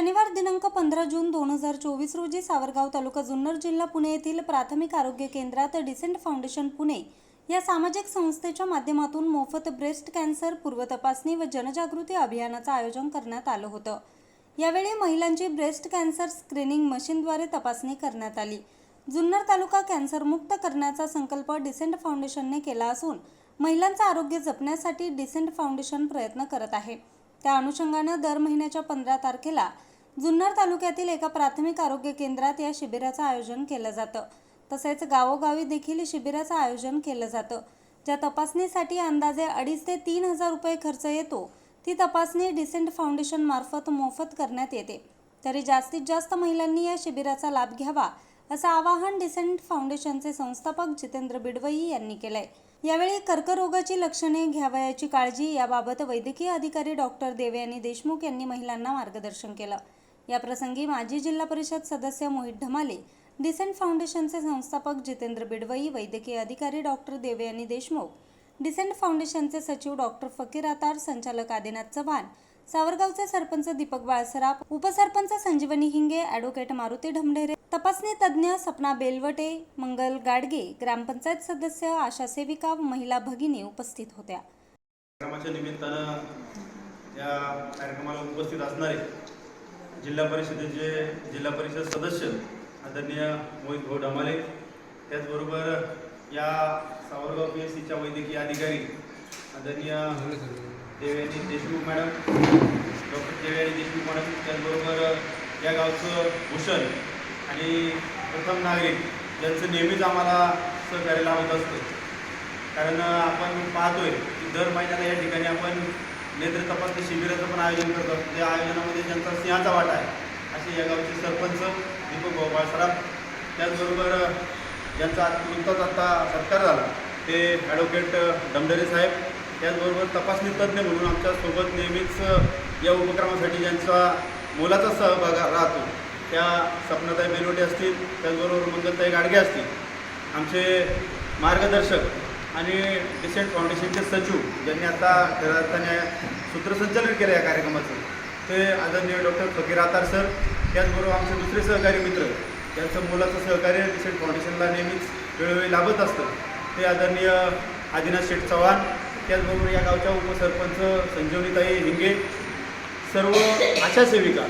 शनिवार दिनांक पंधरा जून दोन हजार चोवीस रोजी सावरगाव तालुका जुन्नर जिल्हा पुणे येथील प्राथमिक आरोग्य केंद्रात डिसेंट फाउंडेशन पुणे या सामाजिक संस्थेच्या माध्यमातून मोफत ब्रेस्ट कॅन्सर पूर्वतपासणी व जनजागृती अभियानाचं आयोजन करण्यात आलं होतं. यावेळी महिलांची ब्रेस्ट कॅन्सर स्क्रीनिंग मशीनद्वारे तपासणी करण्यात आली. जुन्नर तालुका कॅन्सरमुक्त करण्याचा संकल्प डिसेंट फाउंडेशनने केला असून महिलांचं आरोग्य जपण्यासाठी डिसेंट फाउंडेशन प्रयत्न करत आहे. त्या अनुषंगानं दर महिन्याच्या पंधरा तारखेला जुन्नर तालुक्यातील एका प्राथमिक आरोग्य केंद्रात या शिबिराचं आयोजन केलं जातं. तसेच गावोगावी देखील शिबिराचं आयोजन केलं जातं. ज्या तपासणीसाठी अंदाजे अडीच ते तीन हजार रुपये खर्च येतो ती तपासणी डिसेंट फाउंडेशन मार्फत मोफत करण्यात येते. तरी जास्तीत जास्त महिलांनी या शिबिराचा लाभ घ्यावा असं आवाहन डिसेंट फाउंडेशनचे संस्थापक जितेंद्र बिडवई यांनी केलंय. यावेळी कर्करोगाची लक्षणे घ्यावयाची काळजी याबाबत वैद्यकीय अधिकारी डॉक्टर देवयानी देशमुख यांनी महिलांना मार्गदर्शन केलं. याप्रसंगी माजी जिल्हा परिषद सदस्य मोहित ढमाले डिसेंट फाउंडेशनचे संस्थापक जितेंद्र बिडवई वैद्यकीय अधिकारी डॉक्टर देवयानी देशमुख डिसेंट फाउंडेशनचे सचिव डॉक्टर फकीर आतार संचालक आदिनाथ चव्हाण सावरगावचे सरपंच दीपक बाळसराप उपसरपंच संजीवनी हिंगे ॲडव्होकेट मारुती ढमढेरे तपासणी तज्ज्ञ सपना बेलवटे मंगल गाडगे ग्रामपंचायत सदस्य आशा सेविका महिला भगिनी उपस्थित होत्या. कार्यक्रमाच्या निमित्तानं या कार्यक्रमाला उपस्थित असणारे जिल्हा परिषदेचे जिल्हा परिषद सदस्य आदरणीय मोहित भाऊ डमाले त्याचबरोबर या सावरगाव पी एस सीच्या वैद्यकीय अधिकारी आदरणीय Devyani Deshmukh madam doctor Devyani Deshmukh madam त्याचबरोबर या गावचं भूषण आणि प्रथम नागरिक यांचं नेहमीच आम्हाला सहकार्य लावत असतं. कारण आपण पाहतोय की दर महिन्याला या ठिकाणी आपण नेत्र तपासणी शिबिराचं पण आयोजन करतात त्या आयोजनामध्ये ज्यांचा सिंहाचा वाटा आहे असे या गावचे सरपंच दीपक भाऊ बाळसराफ त्याचबरोबर ज्यांचा नुकताच आता सत्कार झाला ते ॲडव्होकेट डमडरे साहेब. त्याचबरोबर तपासणी तज्ज्ञ म्हणून आमच्यासोबत नेहमीच या उपक्रमासाठी ज्यांचा मोलाचा सहभाग राहतो त्या सपनाताई बेलोटे असतील त्याचबरोबर मंगलताई गाडगे असतील. आमचे मार्गदर्शक आणि डिसेंट फाउंडेशनचे सचिव ज्यांनी आता घराताने सूत्रसंचालन केलं या कार्यक्रमाचं ते आदरणीय डॉक्टर फकीर आतार सर त्याचबरोबर आमचे दुसरे सहकारी मित्र त्यांचं मुलाचं सहकार्य डिसेंट फाउंडेशनला नेहमीच वेळोवेळी लाभत असतं. ते आदरणीय आदिनाथ शेठ चव्हाण त्याचबरोबर या गावच्या उपसरपंच संजीवनीताई हिंगे सर्व आशा सेविका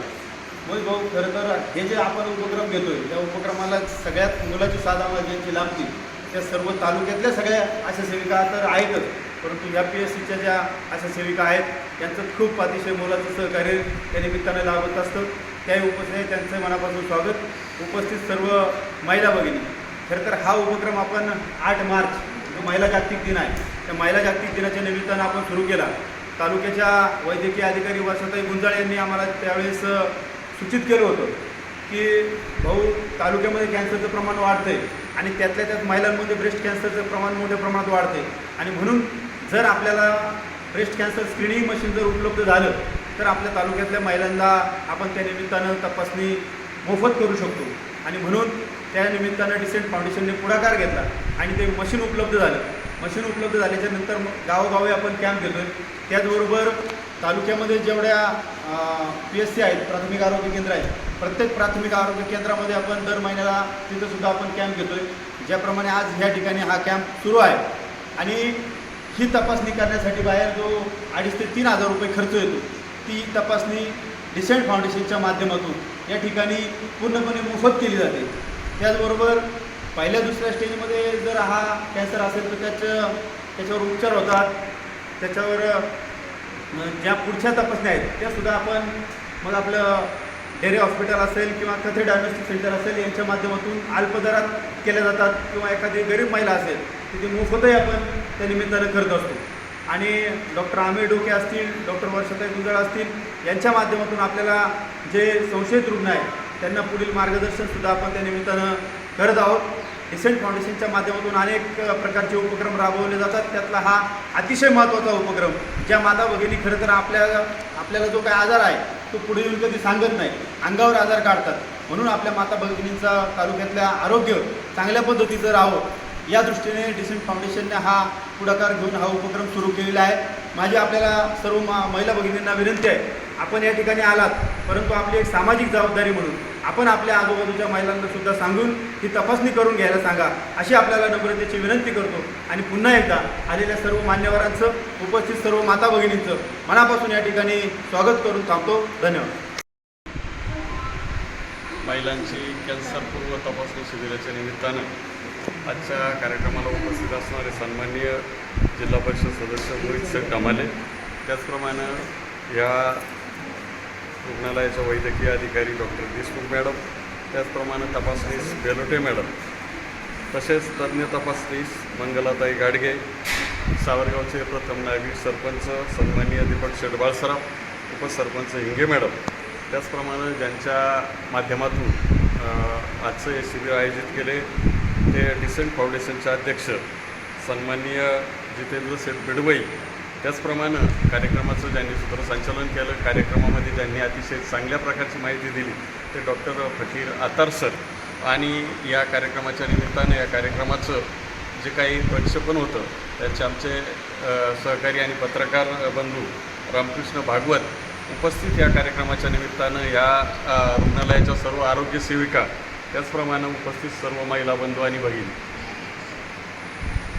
मग भाऊ खरं तर हे जे आपण उपक्रम घेतोय त्या उपक्रमाला सगळ्यात मुलाची साथ आम्हाला ज्यांची लाभतील त्या सर्व तालुक्यातल्या सगळ्या आशा सेविका तर आहेतच. परंतु या पी एस सीच्या ज्या आशा सेविका आहेत यांचं खूप अतिशय मोलाचं सहकार्य त्या निमित्तानं लाभत असतं. त्याही उपस्थित त्यांचं मनापासून स्वागत. उपस्थित सर्व महिला भगिनी खरं तर हा उपक्रम आपण आठ मार्च जो महिला जागतिक दिन आहे त्या महिला जागतिक दिनाच्या निमित्तानं आपण सुरू केला. तालुक्याच्या वैद्यकीय अधिकारी वर्षाताई गुंजाळ यांनी आम्हाला त्यावेळेस सूचित केलं होतं की भाऊ तालुक्यामध्ये कॅन्सरचं प्रमाण वाढतंय. आणि त्यातल्या त्यात महिलांमध्ये ब्रेस्ट कॅन्सरचं प्रमाण मोठ्या प्रमाणात वाढते. आणि म्हणून जर आपल्याला ब्रेस्ट कॅन्सर स्क्रीनिंग मशीन जर उपलब्ध झालं तर आपल्या तालुक्यातल्या महिलांना आपण त्या निमित्तानं तपासणी मोफत करू शकतो. आणि म्हणून त्या निमित्तानं डिसेंट फाउंडेशनने पुढाकार घेतला आणि ते मशीन उपलब्ध झालं. मशीन उपलब्ध झाल्याच्यानंतर मग गावोगावी आपण कॅम्प घेतोय. त्याचबरोबर तालुक्यामध्ये जेवढ्या पी एस सी आहेत प्राथमिक आरोग्य केंद्र आहेत प्रत्येक प्राथमिक आरोग्य केंद्रामध्ये आपण दर महिन्याला तिथं सुद्धा आपण कॅम्प घेतोय. ज्याप्रमाणे आज ह्या ठिकाणी हा कॅम्प सुरू आहे. आणि ही तपासणी करण्यासाठी बाहेर जो अडीच ते तीन हजार रुपये खर्च येतो ती तपासणी डिसेंट फाउंडेशनच्या माध्यमातून या ठिकाणी पूर्णपणे मोफत केली जाते. त्याचबरोबर पहिल्या दुसऱ्या स्टेजमध्ये जर हा कॅन्सर असेल तर त्याचं त्याच्यावर उपचार होतात. त्याच्यावर ज्या पुढच्या तपासण्या आहेत त्यासुद्धा आपण मग आपलं डेरे हॉस्पिटल असेल किंवा कथे डायग्नोस्टिक सेंटर असेल यांच्या माध्यमातून अल्प दरात केल्या जातात किंवा एखादी गरीब महिला असेल तिथे मोफतही आपण त्या निमित्तानं करत असतो. आणि डॉक्टर आमिर डोके असतील डॉक्टर वर्षाताई गुंजाळ असतील यांच्या माध्यमातून आपल्याला जे संशयित रुग्ण आहेत त्यांना पुढील मार्गदर्शनसुद्धा आपण त्या निमित्तानं करत आहोत. डिसेंट फाउंडेशनच्या माध्यमातून अनेक प्रकारचे उपक्रम राबवले जातात. त्यातला हा अतिशय महत्त्वाचा उपक्रम ज्या माता भगिनी खरं तर आपल्या आपल्याला जो काही आजार आहे तो पुढे येऊन कधी सांगत नाही. अंगावर आजार काढतात. म्हणून आपल्या माता भगिनींचा तालुक्यातल्या आरोग्य चांगल्या पद्धतीचं राहावं. या दृष्टीने डिसेंट फाउंडेशनने हा पुढाकार घेऊन हा उपक्रम सुरू केलेला आहे. माझी आपल्याला सर्व मा महिला भगिनींना विनंती आहे. आपण या ठिकाणी आलात परंतु आपली एक सामाजिक जबाबदारी म्हणून आपण आपल्या आजूबाजूच्या महिलांना सुद्धा सांगून ही तपासणी करून घ्यायला सांगा. अशी आपल्याला नम्रतेची विनंती करतो. आणि पुन्हा एकदा आलेल्या सर्व मान्यवरांचं उपस्थित सर्व माता भगिनींचं मनापासून या ठिकाणी स्वागत करून थांबतो. धन्यवाद. महिलांची कॅन्सरपूर्व तपासणी शिबिराच्या निमित्तानं आजच्या कार्यक्रमाला उपस्थित असणारे सन्माननीय जिल्हा परिषद सदस्य मोहित सर कमाले. त्याचप्रमाणे या रुग्णालयाच्या वैद्यकीय अधिकारी डॉक्टर देशमुख मॅडम त्याचप्रमाणे तपासणीस बेलोटे मॅडम तसेच तज्ज्ञ तपासणीस मंगलाताई गाडगे सावरगावचे प्रथम नागरिक सरपंच सन्माननीय दीपक शेडबाळसराव उपसरपंच हिंगे मॅडम. त्याचप्रमाणे ज्यांच्या माध्यमातून आजचं हे शिबिर आयोजित केले ते डिसेंट फाउंडेशनचे अध्यक्ष सन्माननीय जितेंद्र सेठ बिडवई त्याचप्रमाणे कार्यक्रमाचं ज्यांनी सूत्रसंचालन केलं कार्यक्रमामध्ये ज्यांनी अतिशय चांगल्या प्रकारची माहिती दिली ते डॉक्टर फकीर आतार सर. आणि या कार्यक्रमाच्या निमित्तानं या कार्यक्रमाचं जे काही प्रक्षेपण होतं त्यांचे आमचे सहकारी आणि पत्रकार बंधू रामकृष्ण भागवत उपस्थित या कार्यक्रमाच्या निमित्तानं या रुग्णालयाच्या सर्व आरोग्य सेविका त्याचप्रमाणे उपस्थित सर्व महिला बंधू आणि बहीण.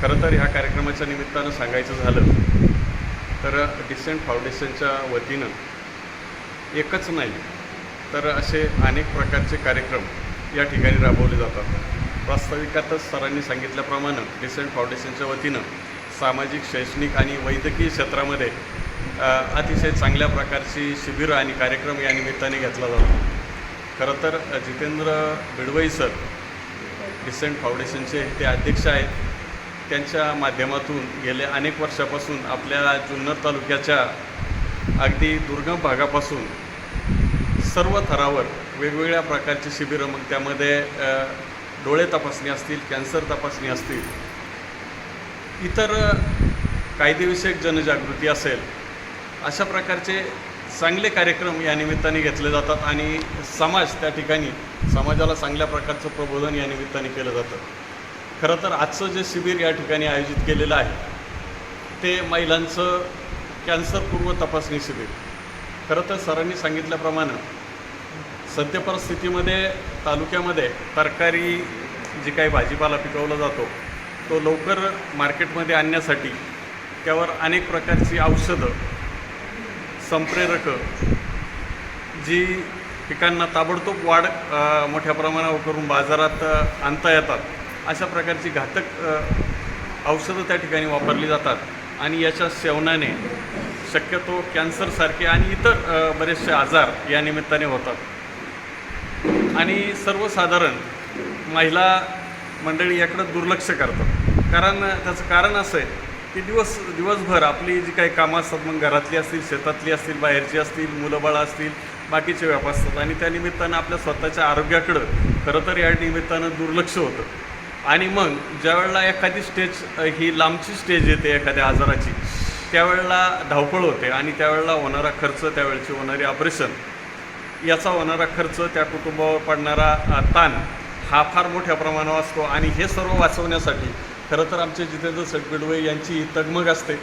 खरं तर ह्या कार्यक्रमाच्या निमित्तानं सांगायचं झालं तर डिसेंट फाउंडेशनच्या वतीनं एकच नाही तर असे अनेक प्रकारचे कार्यक्रम या ठिकाणी राबवले जातात. वास्तविकातच सरांनी सांगितल्याप्रमाणे डिसेंट फाउंडेशनच्या वतीनं सामाजिक शैक्षणिक आणि वैद्यकीय क्षेत्रामध्ये अतिशय चांगल्या प्रकारची शिबिरं आणि कार्यक्रम या निमित्ताने घेतला जातो. खरं तर जितेंद्र बिडवई सर डिसेंट फाउंडेशनचे ते अध्यक्ष आहेत. त्यांच्या माध्यमातून गेल्या अनेक वर्षापासून आपल्या जुन्नर तालुक्याच्या अगदी दुर्गम भागापासून सर्व थरावर वेगवेगळ्या प्रकारची शिबिरं मग त्यामध्ये डोळे तपासणी असतील कॅन्सर तपासणी असतील इतर कायदेविषयक जनजागृती असेल अशा प्रकारचे चांगले कार्यक्रम या निमित्ताने घेतले जातात आणि समाज त्या ठिकाणी समाजाला चांगल्या प्रकारचं प्रबोधन या निमित्ताने केलं जातं. खरं तर आजचं जे शिबिर या ठिकाणी आयोजित केलेलं आहे ते महिलांचं कॅन्सरपूर्व तपासणी शिबिर. खरं तर सरांनी सांगितल्याप्रमाणे सद्य परिस्थितीमध्ये तालुक्यामध्ये तरकारी जी काही भाजीपाला पिकवला जातो तो लवकर मार्केटमध्ये आणण्यासाठी त्यावर अनेक प्रकारची औषधं संप्रेरकं जी पिकांना ताबडतोब वाढ मोठ्या प्रमाणावर करून बाजारात आणता येतात. अशा प्रकारची घातक औषधं त्या ठिकाणी वापरली जातात. आणि याच्या सेवनाने शक्यतो कॅन्सरसारखे आणि इतर बरेचसे आजार या निमित्ताने होतात. आणि सर्वसाधारण महिला मंडळी याकडं दुर्लक्ष करतात. कारण त्याचं कारण असं आहे की दिवस दिवसभर आपली जी काही कामं असतात मग घरातली असतील शेतातली असतील बाहेरची असतील मुलंबाळं असतील बाकीचे व्याप असतात. आणि त्या निमित्तानं आपल्या स्वतःच्या आरोग्याकडं खरं तर या निमित्तानं दुर्लक्ष होतं. आणि मग ज्यावेळेला एखादी स्टेज ही लांबची स्टेज येते एखाद्या आजाराची त्यावेळेला धावपळ होते आणि त्यावेळेला होणारा खर्च त्यावेळेची होणारी ऑपरेशन याचा होणारा खर्च त्या कुटुंबावर पडणारा ताण हा फार मोठ्या प्रमाणावर असतो आणि हे सर्व वाचवण्यासाठी खरं तर आमचे जितेंद्र सटबिडवे यांची ही तगमग असते.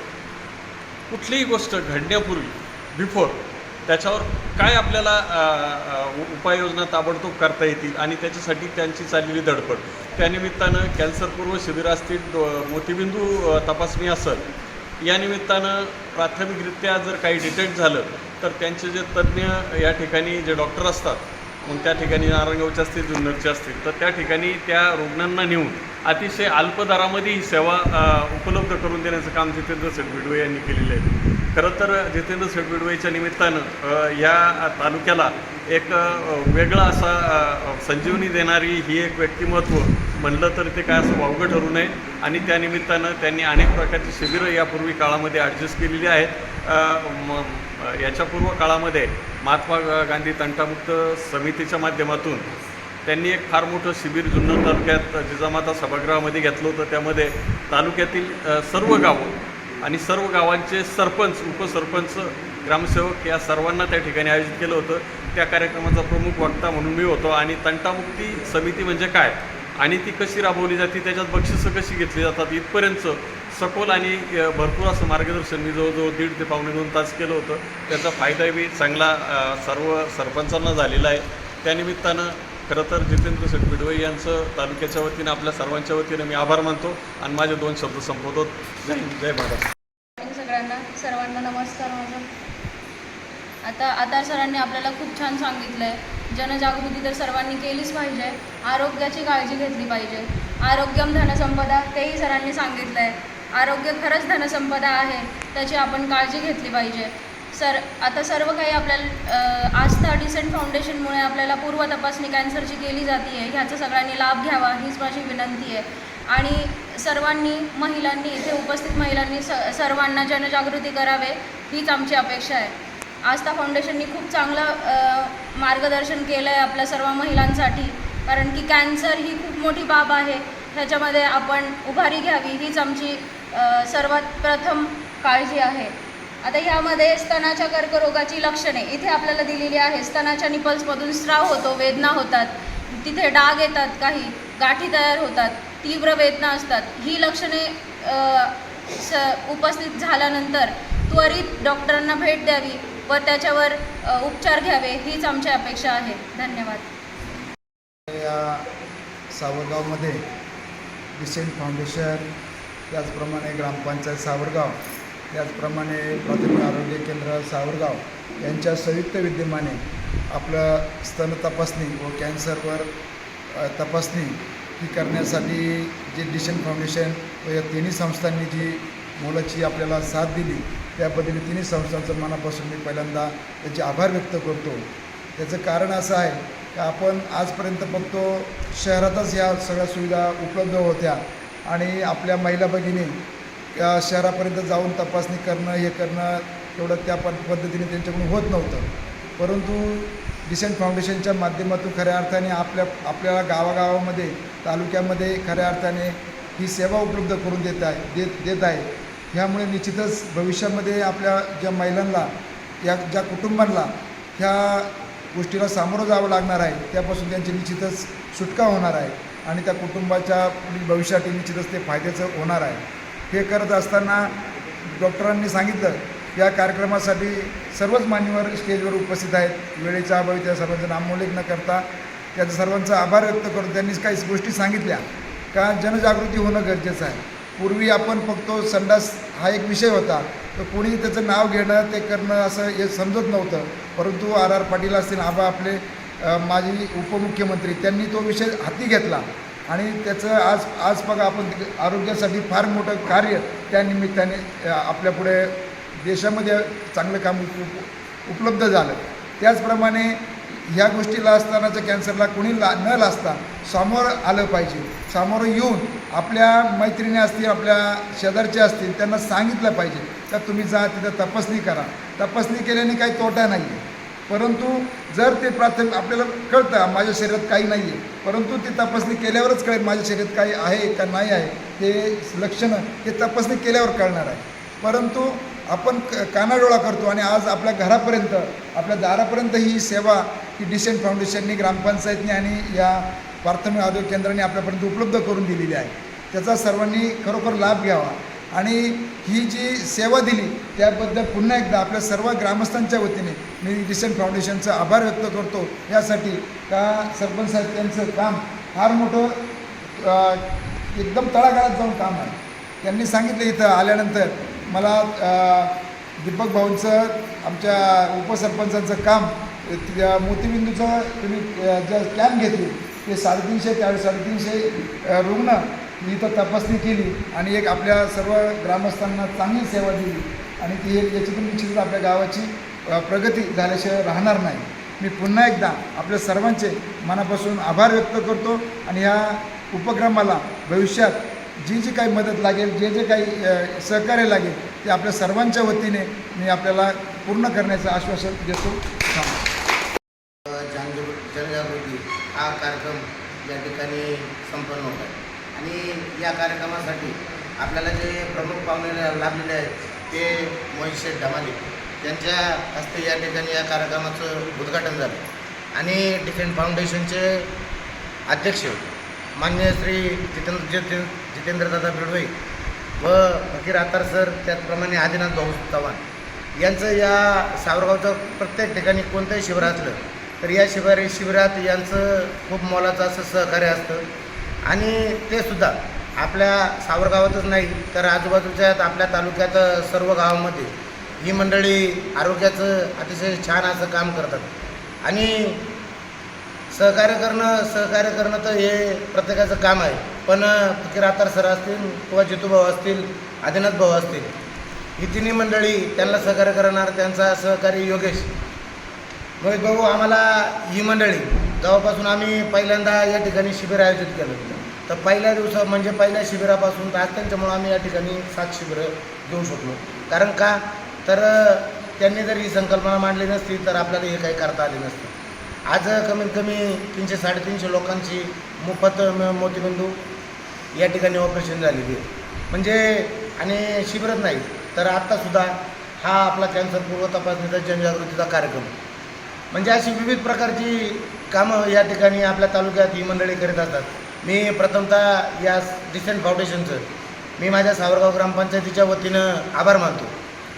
कुठलीही गोष्ट घडण्यापूर्वी बिफोर त्याच्यावर काय आपल्याला उ- उपाययोजना ताबडतोब करता येतील आणि त्याच्यासाठी त्यांची चाललेली धडपड. त्यानिमित्तानं कॅन्सरपूर्व शिबिर असतील डो- मोतीबिंदू तपासणी असेल या निमित्तानं प्राथमिकरित्या जर काही डिटेक्ट झालं तर त्यांचे जे तज्ज्ञ या ठिकाणी जे डॉक्टर असतात मग त्या ठिकाणी नारायणगावचे असतील जुन्नरचे असतील तर त्या ठिकाणी त्या रुग्णांना नेऊन अतिशय अल्प दरामध्ये ही सेवा उपलब्ध करून देण्याचं काम जितेंद्र सेटबिडवे यांनी केलेलं आहे. खरं तर जितेंद्र सेटबिडवेच्या निमित्तानं या तालुक्याला एक वेगळा असा संजीवनी देणारी ही एक व्यक्तिमत्व म्हणलं तर ते काय असं वावगं ठरू नये. आणि त्यानिमित्तानं त्यांनी अनेक प्रकारची शिबिरं यापूर्वी काळामध्ये ॲडजस्ट केलेली आहेत. अ, याच्या पूर्व काळामध्ये महात्मा गांधी तंटामुक्त समितीच्या माध्यमातून त्यांनी एक फार मोठं शिबिर जुन्नर तालुक्यात जिजामाता सभागृहामध्ये घेतलं होतं. त्यामध्ये तालुक्यातील सर्व गावं आणि सर्व गावांचे सरपंच उपसरपंच ग्रामसेवक या सर्वांना त्या ठिकाणी आयोजित केलं होतं. त्या कार्यक्रमाचा प्रमुख वक्ता म्हणून मी होतो. आणि तंटामुक्ती समिती म्हणजे काय? आणि ती कशी राबवली जाते त्याच्यात बक्षिसं कशी घेतली जातात इथपर्यंत सखोल आणि भरपूर असं मार्गदर्शन मी जवळजवळ दीड ते पावणे दोन तास केलं होतं. त्याचा फायदा बी चांगला सर्व सरपंचांना झालेला आहे. त्यानिमित्तानं खरं तर जितेंद्र शेठ यांचं तालुक्याच्या वतीनं आपल्या सर्वांच्या वतीनं मी आभार मानतो आणि माझे दोन शब्द संपवतो. जय जय महाराष्ट्र सगळ्यांना सर्वांना नमस्कार. माझा आता आधार सरांनी आपल्याला खूप छान सांगितलं आहे जनजागृती तर सर्वांनी केलीच पाहिजे. आरोग्याची काळजी घेतली पाहिजे. आरोग्यम धनसंपदा तेही सरांनी सांगितलं आहे आरोग्य खरंच धनसंपदा आहे. त्याची आपण काळजी घेतली पाहिजे. सर आता सर्व काही आपल्याला आस्था डिसेंट फाउंडेशनमुळे आपल्याला पूर्व तपासणी कॅन्सरची केली जाते आहे ह्याचा सगळ्यांनी लाभ घ्यावा हीच माझी विनंती आहे. आणि सर्वांनी महिलांनी इथे उपस्थित महिलांनी स सर्वांना जनजागृती करावे हीच आमची अपेक्षा आहे. आस्था फाउंडेशननी खूप चांगलं मार्गदर्शन केलं आहे आपल्या सर्व महिलांसाठी. कारण की कॅन्सर ही खूप मोठी बाब आहे. ह्याच्यामध्ये आपण उभारी घ्यावी हीच आमची सर्वात प्रथम काळजी आहे. आता ह्यामध्ये स्तनाच्या कर्करोगाची लक्षणे इथे आपल्याला दिलेली आहे. स्तनाच्या निपल्समधून स्राव होतो वेदना होतात. तिथे डाग येतात काही गाठी तयार होतात तीव्र वेदना असतात. ही लक्षणे स उपस्थित झाल्यानंतर त्वरित डॉक्टरांना भेट द्यावी. व त्याच्यावर उपचार घ्यावे हीच आमची अपेक्षा आहे. धन्यवाद. या सावरगावमध्ये डिसेंट फाउंडेशन त्याचप्रमाणे ग्रामपंचायत सावरगाव त्याचप्रमाणे प्राथमिक आरोग्य केंद्र सावरगाव यांच्या संयुक्त विद्यमाने आपलं स्तन तपासणी व कॅन्सरवर तपासणी ही करण्यासाठी जे डिशन फाउंडेशन व या तिन्ही संस्थांनी जी मोलाची आपल्याला साथ दिली. त्याबद्दल तिन्ही संस्थांचं मनापासून मी पहिल्यांदा त्याचे आभार व्यक्त करतो. त्याचं कारण असं आहे की आपण आजपर्यंत बघतो शहरातच ह्या सगळ्या सुविधा उपलब्ध होत्या आणि आपल्या महिला भगिनी या शहरापर्यंत जाऊन तपासणी करणं हे करणं तेवढं त्या पद्धतीने त्यांच्याकडून होत नव्हतं. परंतु डिसेंट फाउंडेशनच्या माध्यमातून खऱ्या अर्थाने आपल्या आपल्याला गावागावामध्ये तालुक्यामध्ये खऱ्या अर्थाने ही सेवा उपलब्ध करून देत आहे देत देत आहे. ह्यामुळे निश्चितच भविष्यामध्ये आपल्या ज्या महिलांना या ज्या कुटुंबांना ह्या गोष्टीला सामोरं जावं लागणार आहे त्यापासून त्यांची निश्चितच सुटका होणार आहे आणि त्या कुटुंबाच्या भविष्यातील भविष्यासाठी निश्चितच ते फायद्याचं होणार आहे. हे करत असताना डॉक्टरांनी सांगितलं या कार्यक्रमासाठी सर्वच मान्यवर स्टेजवर उपस्थित आहेत. वेळेच्या अभावी त्या सर्वांचं नामोल्लेख न करता त्याचा सर्वांचा आभार व्यक्त करून त्यांनी काही गोष्टी सांगितल्या. का? जनजागृती होणं गरजेचं आहे. पूर्वी आपण फक्त संडास हा एक विषय होता. तर कोणी त्याचं नाव घेणं ते करणं असं हे समजत नव्हतं. परंतु आर आर पाटील असतील आबा आपले माजी उपमुख्यमंत्री त्यांनी तो विषय हाती घेतला. आणि त्याचं आज आज बघा आपण आरोग्यासाठी फार मोठं कार्य त्या निमित्ताने आपल्यापुढे देशामध्ये चांगलं काम उप उपलब्ध झालं. त्याचप्रमाणे ह्या गोष्टीला असतानाच्या कॅन्सरला कोणी ला न लाजता समोर आलं पाहिजे. सामोरं येऊन आपल्या मैत्रिणी असतील आपल्या शेजारचे असतील त्यांना सांगितलं पाहिजे का तुम्ही जा तिथं तपासणी करा. तपासणी केल्याने काही तोटा नाही आहे परंतु जर ते प्राथमिक आपल्याला कळतं माझ्या शरीरात काही नाही आहे परंतु ती तपासणी केल्यावरच कळेल माझ्या शरीरात काही आहे का नाही आहे. ते लक्षणं हे तपासणी केल्यावर कळणार आहे. परंतु आपण क कानाडोळा करतो आणि आज आपल्या घरापर्यंत आपल्या दारापर्यंत ही सेवा ही डिसेंट फाउंडेशननी ग्रामपंचायतनी आणि या प्राथमिक आरोग्य केंद्राने आपल्यापर्यंत उपलब्ध करून दिलेली आहे. त्याचा सर्वांनी खरोखर लाभ घ्यावा. आणि ही जी सेवा दिली त्याबद्दल पुन्हा एकदा आपल्या सर्व ग्रामस्थांच्या वतीने मी डिसेंट फाउंडेशनचा आभार व्यक्त करतो. यासाठी का सरपंच साहेब त्यांचं काम फार मोठं एकदम तळागाळात जाऊन काम आहे. त्यांनी सांगितलं इथं आल्यानंतर मला दीपक भाऊंचं आमच्या उपसरपंचांचं काम त्या मोतीबिंदूचं तुम्ही ज्या कॅम्प घेतली ते साडेतीनशे त्या साडेतीनशे अ, रुग्ण इथं तपासणी केली आणि एक आपल्या सर्व ग्रामस्थांना चांगली सेवा दिली. आणि ती एक याच्यातून निश्चितच आपल्या गावाची प्रगती झाल्याशिवाय राहणार नाही. मी पुन्हा एकदा आपल्या सर्वांचे मनापासून आभार व्यक्त करतो आणि ह्या उपक्रमाला भविष्यात जी जी काही मदत लागेल जे जे काही सहकार्य लागेल ते आपल्या सर्वांच्या वतीने मी आपल्याला पूर्ण करण्याचं आश्वासन देतो. जनजागृती हा कार्यक्रम या ठिकाणी संपन्न होत आहे. आणि या कार्यक्रमासाठी आपल्याला जे प्रमुख पाहुणे लाभलेले आहेत ते मोहित शेठ धमाले. त्यांच्या हस्ते या ठिकाणी या कार्यक्रमाचं उद्घाटन झालं. आणि डिफेंट फाउंडेशनचे अध्यक्ष मान्य श्री जितेंद्र जितेंद्र जितेंद्रदादा बिडवे व फकीर आतार सर त्याचप्रमाणे आदिनाथ भाऊ चव्हाण. यांचं या सावरगावचं प्रत्येक ठिकाणी कोणतंही शिबिर असलं तर या शिबिर शिबिरात यांचं खूप मोलाचं असं सहकार्य असतं. आणि ते सुद्धा आपल्या सावरगावातच नाही तर आजूबाजूच्या आपल्या तालुक्यात सर्व गावामध्ये ही मंडळी आरोग्याचं अतिशय छान असं काम करतात. आणि सहकार्य करणं सहकार्य करणं तर हे प्रत्येकाचं काम आहे. पण फकीर आतार सर असतील किंवा जितूभाऊ असतील आदिनाथ भाऊ असतील ही तिन्ही मंडळी त्यांना सहकार्य करणार त्यांचा सहकारी योगेश. मोहित भाऊ आम्हाला ही मंडळी जेव्हापासून आम्ही पहिल्यांदा या ठिकाणी शिबिर आयोजित केलं तर पहिल्या दिवसा म्हणजे पहिल्या शिबिरापासून तर आज त्यांच्यामुळं आम्ही या ठिकाणी सात शिबिरं घेऊ शकलो. कारण का? तर त्यांनी जर ही संकल्पना मांडली नसती तर आपल्याला हे काही करता आले नसते. आज कमीत कमी तीनशे साडेतीनशे लोकांची मोफत मोतीबिंदू या ठिकाणी ऑपरेशन झालेली आहे. म्हणजे आणि शिबिरच नाही तर आत्तासुद्धा हा आपला कॅन्सर पूर्व तपासणीचा जनजागृतीचा कार्यक्रम. म्हणजे अशी विविध प्रकारची कामं या ठिकाणी आपल्या तालुक्यात ही मंडळी करीत असतात. मी प्रथमतः या डिसेंट फाउंडेशनचं मी माझ्या सावरगाव ग्रामपंचायतीच्या वतीनं आभार मानतो.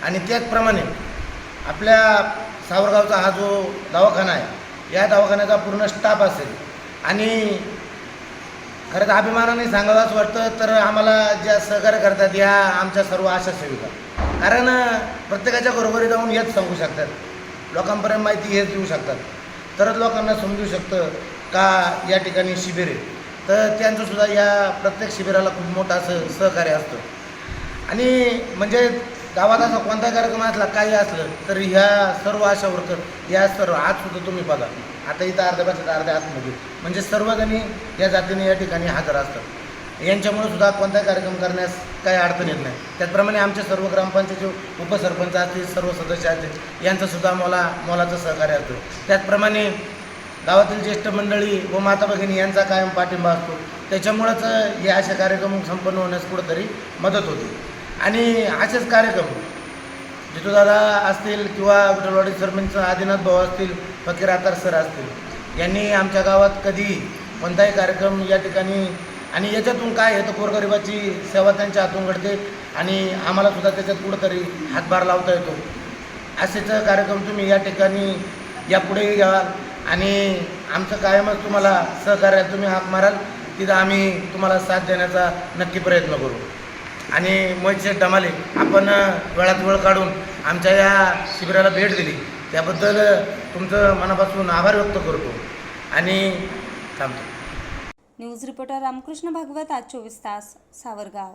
आणि त्याचप्रमाणे आपल्या सावरगावचा हा जो दवाखाना आहे या दवाखान्याचा पूर्ण स्टाफ असेल आणि खरं तर अभिमानाने सांगावंच वाटतं तर आम्हाला ज्या सहकार्य करतात या आमच्या सर्व आशा सेविका. कारण प्रत्येकाच्या घरोघरी जाऊन हेच सांगू शकतात. लोकांपर्यंत माहिती हेच देऊ शकतात. तरच लोकांना समजू शकतं का या ठिकाणी शिबिर आहे. तर त्यांचंसुद्धा या प्रत्येक शिबिराला खूप मोठं असं सहकार्य असतं. आणि म्हणजे गावात असा कोणता कार्यक्रम असला काही असलं तर ह्या सर्व आशा वर्कर या सर्व आज सुद्धा तुम्ही बघा. आता इथं अर्ध्या पाच अर्ध्या आतमध्ये. म्हणजे सर्वजणी या जातीने या ठिकाणी हजर असतात. यांच्यामुळे सुद्धा कोणताही कार्यक्रम करण्यास काही अडचण येत नाही. त्याचप्रमाणे आमचे सर्व ग्रामपंचायतचे उपसरपंच असतील सर्व सदस्य असतील यांचंसुद्धा मोला मोलाचं सहकार्य असतो. त्याचप्रमाणे गावातील ज्येष्ठ मंडळी व माता भगिनी यांचा कायम पाठिंबा असतो. त्याच्यामुळंच हे असे कार्यक्रम संपन्न होण्यास कुठंतरी मदत होते. आणि असेच कार्यक्रम जितूदादा असतील किंवा विठ्ठलवाडी सरपंच आदिनाथ भाऊ असतील फकीर आतार सर असतील यांनी आमच्या गावात कधी कोणताही कार्यक्रम या ठिकाणी आणि याच्यातून काय आहे? तर गोरगरिबाची सेवा त्यांच्या हातून घडते आणि आम्हाला सुद्धा त्याच्यात कुठंतरी हातभार लावता येतो. असेच कार्यक्रम तुम्ही या ठिकाणी यापुढेही घ्याल आणि आमचं कायमच तुम्हाला सहकार्यात तुम्ही हाक माराल तिथं आम्ही तुम्हाला साथ देण्याचा नक्की प्रयत्न करू. आणि मोहित डमाले आपण वेळात वेळ काढून आमच्या या शिबिराला भेट दिली. त्याबद्दल तुमचं मनापासून आभार व्यक्त करतो. आणि थांबतो न्यूज रिपोर्टर रामकृष्ण भागवत आज चोवीस तास सावरगाव.